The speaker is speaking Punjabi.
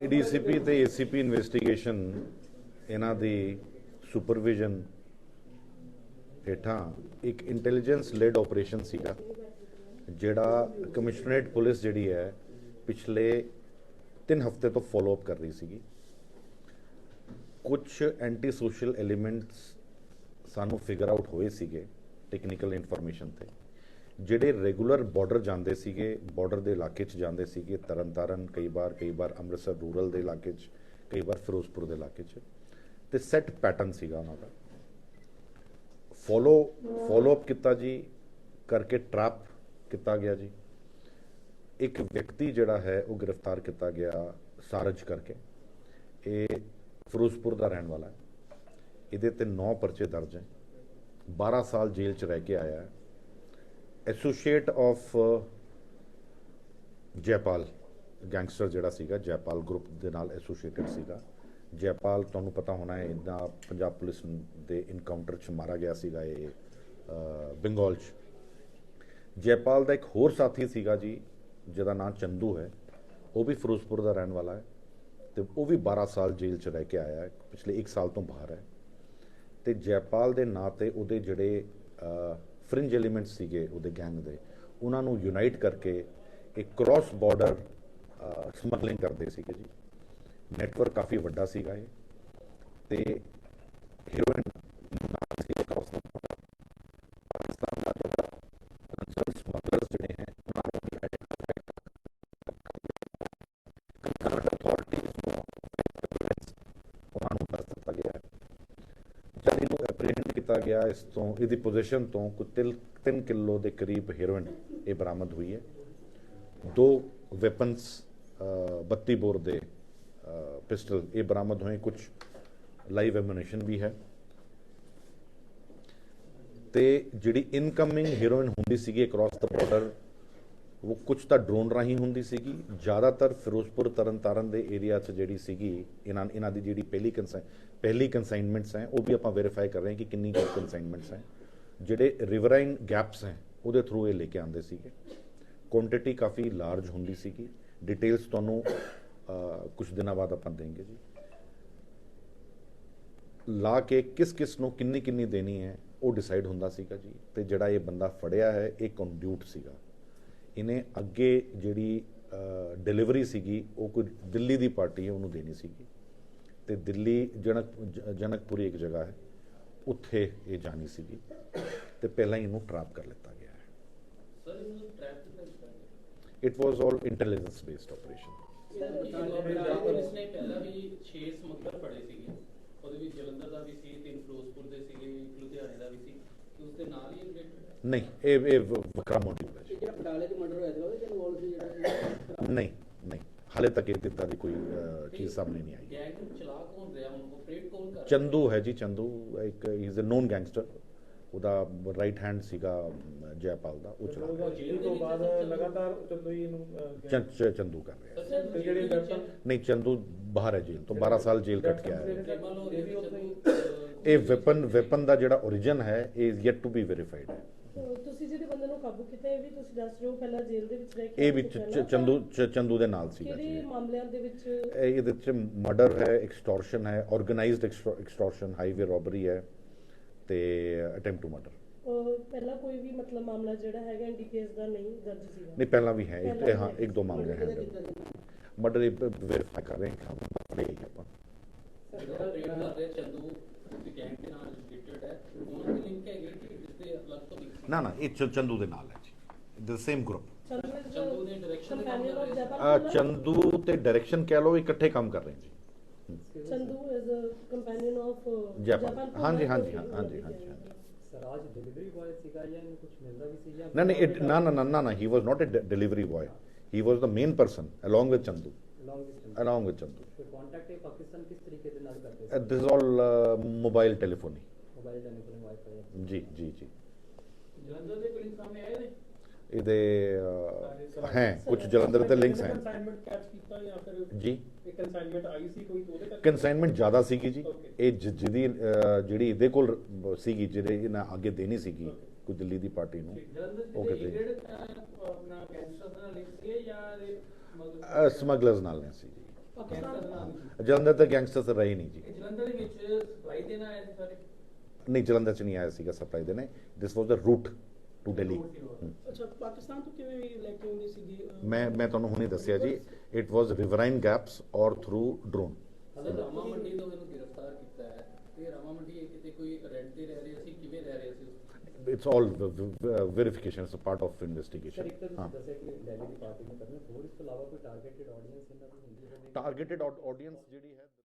ਡੀਸੀਪੀ ਤੇ ਏਸੀਪੀ ਇਨਵੈਸਟੀਗੇਸ਼ਨ ਇਹਨਾਂ ਦੀ ਸੁਪਰਵਿਜ਼ਨ ਹੇਠਾਂ ਇੱਕ ਇੰਟੈਲੀਜੈਂਸ ਲੈਡ ਆਪਰੇਸ਼ਨ ਸੀਗਾ, ਜਿਹੜਾ ਕਮਿਸ਼ਨਰੇਟ ਪੁਲਿਸ ਜਿਹੜੀ ਹੈ, ਪਿਛਲੇ 3 ਹਫ਼ਤੇ ਤੋਂ ਫਾਲੋ ਅਪ ਕਰ ਰਹੀ ਸੀਗੀ। ਕੁਝ ਐਂਟੀ ਸੋਸ਼ਲ ਐਲੀਮੈਂਟਸ ਸਾਨੂੰ ਫਿਗਰ ਆਊਟ ਹੋਏ ਸੀਗੇ ਟੈਕਨੀਕਲ ਇਨਫੋਰਮੇਸ਼ਨ ਤੇ। ਜਿਹੜੇ ਰੈਗੂਲਰ ਬਾਰਡਰ ਜਾਂਦੇ ਸੀਗੇ, ਬਾਰਡਰ ਦੇ ਇਲਾਕੇ 'ਚ ਜਾਂਦੇ ਸੀਗੇ, ਤਰਨਤਾਰਨ, ਕਈ ਵਾਰ ਕਈ ਵਾਰ ਅੰਮ੍ਰਿਤਸਰ ਰੂਰਲ ਦੇ ਇਲਾਕੇ 'ਚ, ਕਈ ਵਾਰ ਫਿਰੋਜ਼ਪੁਰ ਦੇ ਇਲਾਕੇ 'ਚ, ਤੇ ਸੈੱਟ ਪੈਟਰਨ ਸੀਗਾ ਉਹਨਾਂ ਦਾ। ਫੋਲੋ ਫੋਲੋ ਅਪ ਕੀਤਾ ਜੀ, ਕਰਕੇ ਟਰੈਪ ਕੀਤਾ ਗਿਆ ਜੀ। ਇੱਕ ਵਿਅਕਤੀ ਜਿਹੜਾ ਹੈ, ਉਹ ਗ੍ਰਿਫਤਾਰ ਕੀਤਾ ਗਿਆ ਸਾਰਜ ਕਰਕੇ। ਇਹ ਫਿਰੋਜ਼ਪੁਰ ਦਾ ਰਹਿਣ ਵਾਲਾ ਹੈ। ਇਹਦੇ ਤੇ 9 ਪਰਚੇ ਦਰਜ ਹੈ। 12 ਸਾਲ ਜੇਲ੍ਹ 'ਚ ਰਹਿ ਕੇ ਆਇਆ ਹੈ। ਐਸੋਸੀਏਟ ਆਫ ਜੈਪਾਲ ਗੈਂਗਸਟਰ ਜਿਹੜਾ ਸੀਗਾ ਜੈਪਾਲ ਗਰੁੱਪ ਦੇ ਨਾਲ ਐਸੋਸੀਏਟਡ ਸੀਗਾ। ਜੈਪਾਲ ਤੁਹਾਨੂੰ ਪਤਾ ਹੋਣਾ ਹੈ ਇਹਦਾ ਪੰਜਾਬ ਪੁਲਿਸ ਦੇ ਇਨਕਾਊਂਟਰ 'ਚ ਮਾਰਾ ਗਿਆ ਸੀਗਾ ਇਹ ਅ, ਬੰਗਾਲ 'ਚ। ਜੈਪਾਲ ਦਾ ਇੱਕ ਹੋਰ ਸਾਥੀ ਸੀਗਾ ਜੀ ਜਿਹਦਾ ਨਾਮ ਚੰਦੂ ਹੈ। ਉਹ ਵੀ ਫਿਰੋਜ਼ਪੁਰ ਦਾ ਰਹਿਣ ਵਾਲਾ ਹੈ ਤੇ ਉਹ ਵੀ 12 ਸਾਲ ਜੇਲ੍ਹ 'ਚ ਰਹਿ ਕੇ ਆਇਆ ਹੈ ਪਿਛਲੇ 1 ਸਾਲ ਤੋਂ ਬਾਹਰ ਹੈ। ਤੇ ਜੈਪਾਲ ਦੇ ਨਾਂ ਤੇ ਉਹਦੇ ਜਿਹੜੇ ਫ੍ਰਿੰਜ ਐਲੀਮੈਂਟ ਸੀਗੇ ਉਹਦੇ ਗੈਂਗ ਦੇ। ਉਹਨਾਂ ਨੂੰ ਯੂਨਾਈਟ ਕਰਕੇ ਇੱਕ ਕ੍ਰਾਸ ਬਾਰਡਰ ਸਮਗਲਿੰਗ ਕਰਦੇ ਸੀਗੇ ਜੀ। ਨੈਟਵਰਕ ਕਾਫੀ ਵੱਡਾ ਸੀਗਾ ਇਹ। ਤੇ ਹੀਰੋਇਨ ਨਾਲ ਸੀ ਕ੍ਰਾਸ ਦਾ ਪਾਕਿਸਤਾਨ ਦਾ ਜਿਹੜਾ ਅੰਚਲ ਸਮਗਲਰਸ ਜਿਹੜੇ ਹੈ, ਉਹਨਾਂ ਨੂੰ ਵੀ ਆਈਡੈਂਟੀਫਾਈ ਅਥਾਰਟੀਜ਼ ਨੂੰ ਉਹਨਾਂ ਨੂੰ ਦੱਸ ਦਿੱਤਾ ਗਿਆ ਹੈ। ਜਦ ਇਹਨੂੰ ਕੀਤਾ ਗਿਆ ਇਸ ਤੋਂ, ਇਹਦੀ ਪੋਜੀਸ਼ਨ ਤੋਂ ਕੁਝ 3 ਕਿਲੋ ਦੇ ਕਰੀਬ ਹੀਰੋਇਨ ਇਹ ਬਰਾਮਦ ਹੋਈ ਹੈ। ਦੋ ਵੈਪਨਸ 32 ਬੋਰ ਦੇ ਪਿਸਟਲ ਇਹ ਬਰਾਮਦ ਹੋਏ ਕੁਝ ਲਾਈਵ ਐਮੂਨੇਸ਼ਨ ਵੀ ਹੈ। ਤੇ ਜਿਹੜੀ ਇਨਕਮਿੰਗ ਹੀਰੋਇਨ ਹੁੰਦੀ ਸੀਗੀ ਅਕ੍ਰੋਸ ਦਾ ਬਾਰਡਰ ਉਹ ਕੁਝ ਤਾਂ ਡਰੋਨ ਰਾਹੀਂ ਹੁੰਦੀ ਸੀਗੀ। ਜ਼ਿਆਦਾਤਰ ਫਿਰੋਜ਼ਪੁਰ, ਤਰਨਤਾਰਨ ਦੇ ਏਰੀਆ 'ਚ ਜਿਹੜੀ ਸੀਗੀ, ਇਹਨਾਂ ਇਹਨਾਂ ਦੀ ਜਿਹੜੀ ਪਹਿਲੀ ਕੰਸਾਈਨ ਪਹਿਲੀ ਕੰਸਾਈਨਮੈਂਟਸ ਹੈ, ਉਹ ਵੀ ਆਪਾਂ ਵੈਰੀਫਾਈ ਕਰ ਰਹੇ ਹਾਂ ਕਿ ਕਿੰਨੀ ਕੰਸਾਈਨਮੈਂਟਸ ਹੈ। ਜਿਹੜੇ ਰਿਵਰਾਈਨ ਗੈਪਸ ਹੈ, ਉਹਦੇ ਥਰੂ ਇਹ ਲੈ ਕੇ ਆਉਂਦੇ ਸੀਗੇ। ਕੁਆਂਟੀਟੀ ਕਾਫੀ ਲਾਰਜ ਹੁੰਦੀ ਸੀਗੀ। ਡਿਟੇਲਸ ਤੁਹਾਨੂੰ ਕੁਝ ਦਿਨਾਂ ਬਾਅਦ ਆਪਾਂ ਦੇਂਗੇ ਜੀ। ਲਾ ਕੇ ਕਿਸ ਕਿਸ ਨੂੰ ਕਿੰਨੀ ਕਿੰਨੀ ਦੇਣੀ ਹੈ, ਉਹ ਡਿਸਾਈਡ ਹੁੰਦਾ ਸੀਗਾ ਜੀ। ਤੇ ਜਿਹੜਾ ਇਹ ਬੰਦਾ ਫੜਿਆ ਹੈ, ਇਹ ਕੰਡਿਊਟ ਸੀਗਾ। ਇਹਨੇ ਅੱਗੇ ਜਿਹੜੀ ਡਿਲੀਵਰੀ ਸੀਗੀ ਉਹ ਕੋਈ ਦਿੱਲੀ ਦੀ ਪਾਰਟੀ ਹੈ ਉਹਨੂੰ ਦੇਣੀ ਸੀਗੀ। ਤੇ ਦਿੱਲੀ ਜਨਕ ਜ- ਜਨਕਪੁਰੀ ਇੱਕ ਜਗ੍ਹਾ ਹੈ ਉੱਥੇ ਇਹ ਜਾਣੀ ਸੀਗੀ। ਤੇ ਪਹਿਲਾਂ ਹੀ ਇਹਨੂੰ ਟਰੈਪ ਕਰ ਲਿੱਤਾ ਗਿਆ ਹੈ। ਸਰ ਇਹਨੂੰ ਟ੍ਰੈਪ ਕਿੱਦਾਂ ਕੀਤਾ ਗਿਆ? It was all intelligence based operation police ਨੇ ਪਹਿਲਾਂ ਵੀ 6 ਸਮਗਲਰ ਫੜੇ ਸੀਗੇ ਉਹਦੇ ਵਿੱਚ ਜਲੰਧਰ ਦਾ ਵੀ ਸੀ ਤਿੰਨ ਫਿਰੋਜ਼ਪੁਰ ਦੇ ਸੀਗੇ ਲੁਧਿਆਣੇ ਦਾ ਵੀ ਸੀ। ਉਸ ਦੇ ਨਾਲ ਹੀ ਰਿਲੇਟਡ ਨਹੀਂ ਇਹ ਇਹ ਵ- ਵੱਖਰਾ ਮੋਟਿਵ ਹੈ। ਜਿਹੜਾ ਬਟਾਲੇ 'ਚ ਮਰਡਰ ਹੋਇਆ ਸੀ ਉਹਦੇ 'ਚ ਇਨਵੋਲਵ ਸੀ ਜਿਹੜਾ ਨਹੀਂ ਨਹੀਂ। ਹਾਲੇ ਤੱਕ ਇਹ ਦਿੱਤਾ ਦੀ ਕੋਈ ਚੀਜ਼ ਸਾਹਮਣੇ ਨਹੀਂ ਆਈ। ਗੈਂਗ ਨੂੰ ਚਲਾ ਕੌਣ ਰਿਹਾ ਹੁਣ ਆਪਰੇਟ ਕੌਣ ਕਰ ਰਿਹਾ। ਚੰਦੂ ਹੈ ਜੀ ਚੰਦੂ ਇੱਕ ਇਜ਼ ਅ ਨੋਨ ਗੈਂਗਸਟਰ ਉਹਦਾ ਰਾਈਟ ਹੈਂਡ ਸੀਗਾ ਜੈਪਾਲ ਦਾ ਉਹ ਚਲਾ ਰਿਹਾ। ਜੇਲ੍ਹ ਤੋਂ ਬਾਅਦ ਲਗਾਤਾਰ ਚੰਦੂ ਜੀ ਨੂੰ ਚੰਦੂ ਕਰ ਰਿਹਾ। ਜਿਹੜੇ ਨਹੀਂ ਚੰਦੂ ਬਾਹਰ ਹੈ ਜੇਲ੍ਹ ਤੋਂ 12 ਸਾਲ ਜੇਲ੍ਹ ਕੱਟ ਕੇ ਆਇਆ ਹੈ। ਇਹ ਹੀ- ਇਹ ਵੈਪਨ ਵੈਪਨ ਦਾ ਜਿਹੜਾ origin ਹੈ ਇਹ ਯet ਟੂ ਬੀ ਵੈਰੀਫਾਈਡ ਹੈ। ਤੁਸੀਂ ਜਿਹੜੇ ਬੰਦੇ ਨੂੰ ਕਾਬੂ ਕੀਤਾ ਇਹ ਵੀ ਤੁਸੀਂ ਦੱਸ ਰਹੇ ਹੋ ਪਹਿਲਾਂ ਜੇਲ੍ਹ ਦੇ ਵਿੱਚ ਰਹਿ ਕੇ ਇਹ ਵਿੱਚ ਚ-। ਚੰਦੂ ਚ- ਚੰਦੂ ਦੇ ਨਾਲ ਸੀਗਾ ਜੀ ਕਿਹੜੇ ਇਹ। ਮਾਮਲਿਆਂ ਦੇ ਵਿੱਚ? ਇਹ ਇਹਦੇ ਚ ਮਰਡਰ ਹੈ ਐਕਸਟੋਰਸ਼ਨ ਹੈ ਆਰਗੇਨਾਈਜ਼ਡ ਐਕਸਟੋਰਸ਼ਨ ਹਾਈਵੇ ਰੋਬਰੀ ਹੈ ਤੇ ਅਟੈਂਪਟ ਟੂ ਮਰਡਰ ਅਹ, ਪਹਿਲਾਂ ਕੋਈ ਵੀ ਮਤਲਬ ਮਾਮਲਾ ਜਿਹੜਾ ਹੈਗਾ ਐਨਡੀਪੀਐਸ ਦਾ ਨਹੀਂ ਦਰਜ ਸੀਗਾ? ਨਹੀਂ ਪਹਿਲਾਂ ਵੀ ਹੈ। ਇੱਕ- ਪਹਿਲਾਂ ਹਾਂ ਇੱਕ ਦੋ ਮਾਮਲੇ ਮਰਡਰ ਹੈ ਮਰਡਰ ਵੈਰੀਫਾਈ ਕਰ ਰਹੇ ਹਾਂ ਪੜੇ ਆਪਾਂ ਜਿਹੜਾ ਰੇਡ ਕਰ ਰਿਹਾ ਚੰਦੂ ਤੇ ਗੈਂਗ ਦੇ ਨਾਲ ਰਿਲੇਟਡ ਹੈ ਉਹਨਾਂ ਦੇ ਲਿੰਕ ਹੈਗੇ ਕਿ ਇਸ ਦੇ ਅਲੱਗ ਤੋਂ ਲਿੰਕ ਨਾ ਨਾ ਇਹ ਚ- ਚੰਦੂ ਦੇ ਨਾਲ ਹੈ ਜੀ the same group Chandu is the Chandu ਦੇ direction ਦੇ ਕੰਮ companion ਕਰ of ਰਹੇ ਸੀ। ਜੈਪਾਲ ਚੰਦੂ ਤੇ ਡਾਇਰੈਕਸ਼ਨ ਕਹਿ ਲਓ ਇਕੱਠੇ ਕੰਮ ਕਰ ਰਹੇ ਜੀ Chandu is a companion of Jaipal ਹਾਂਜੀ ਹਾਂਜੀ ਹਾਂ- ਹਾਂਜੀ ਹਾਂਜੀ ਹਾਂਜੀ ਸਰਾਜ ਡਿਲੀਵਰੀ ਬॉय ਸੀਗਾ ਜਾਂ ਇਹਨੂੰ ਕੁਝ ਮਿਲਦਾ ਵੀ ਸੀ ਜਾਂ ਨਾ ਨਹੀਂ it- ਨਾ ਨਾ ਨਾ ਨਾ ਨਾ he was not a delivery boy he was the main person along with Chandu long distance along with Chandu ਤੇ ਕੰਟੈਕਟ ਇਹ ਪਾਕਿਸਤਾਨ ਕਿਸ ਤਰੀਕੇ ਦੇ ਨਾਲ ਕਰਦੇ ਸੀ this all mobile telephony mobile telephone WiFi ਜੀ ਜੀ ਜੀ ਜਲੰਧਰ ਦੇ ਪੁਲਿਸ ਸਾਹਮਣੇ ਆਏ ਨੇ? ਇਹਦੇ ਹੈ ਕੁਝ ਜਲੰਧਰ ਦੇ ਲਿੰਕਸ ਹੈ। consignment catch ਕੀਤਾ ਜਾਂ ਫਿਰ ਜੀ। consignment ਆਈ ਸੀ ਕੋਈ ਉਹਦੇ ਕਰਕੇ? ਕੰਸਾਈਨਮੈਂਟ ਜ਼ਿਆਦਾ ਸੀਗੀ ਜੀ. ਇਹ ਜਿਹਦੀ ਜਿਹੜੀ ਇਹਦੇ ਕੋਲ ਸੀਗੀ ਜਿਹੜੇ ਇਹਨਾਂ ਅੱਗੇ ਦੇਣੀ ਸੀਗੀ ਕੋਈ ਦਿੱਲੀ ਦੀ ਪਾਰਟੀ ਨੂੰ। ਉਹ ਕਿਤੇ ਆਪਣਾ ਕੈਂਸਰ ਨਾਲ ਲਿੰਕ ਸੀ ਜਾਂ ਸਮਗਲਰਸ ਨਾਲ? ਨੇ ਸੀ ਜੀ। ਜਲੰਧਰ ਤੇ ਗੈਂਗਸਟਰਸ ਰਹੇ ਨਹੀਂ ਜੀ। ਜਲੰਧਰ ਦੇ ਵਿੱਚ ਸਪਲਾਈ ਦੇਣਾ ਸੀ ਸਾਰੇ? नहीं ਜਲੰਧਰ ਚ ਨਹੀਂ ਆਇਆ ਸੀਗਾ ਸਪਲਾਈ ਦੇਣੇ this was the route to Delhi ਅੱਛਾ ਪਾਕਿਸਤਾਨ ਤੋਂ ਕਿਵੇਂ ਲੈ ਕੇ ਆਉਂਦੀ ਸੀਗੀ ਮੈਂ ਮੈਂ ਤੁਹਾਨੂੰ ਹੁਣੇ ਦੱਸਿਆ ਜੀ it was riverine gaps or through drone Rama Mandi ਤੋਂ ਇਹਨੂੰ ਗ੍ਰਿਫਤਾਰ ਕੀਤਾ ਹੈ ਇਹ ਰਾਮਾ ਮੰਡੀ ਕਿਤੇ ਕੋਈ ਰੈਂਟ ਤੇ ਰਹਿ ਰਿਹਾ ਸੀ ਕਿਵੇਂ ਰਹਿ ਰਿਹਾ ਸੀ it's all the, the, uh, verification it's a part of investigation targeted audience ਜਿਹੜੀ ਹੈ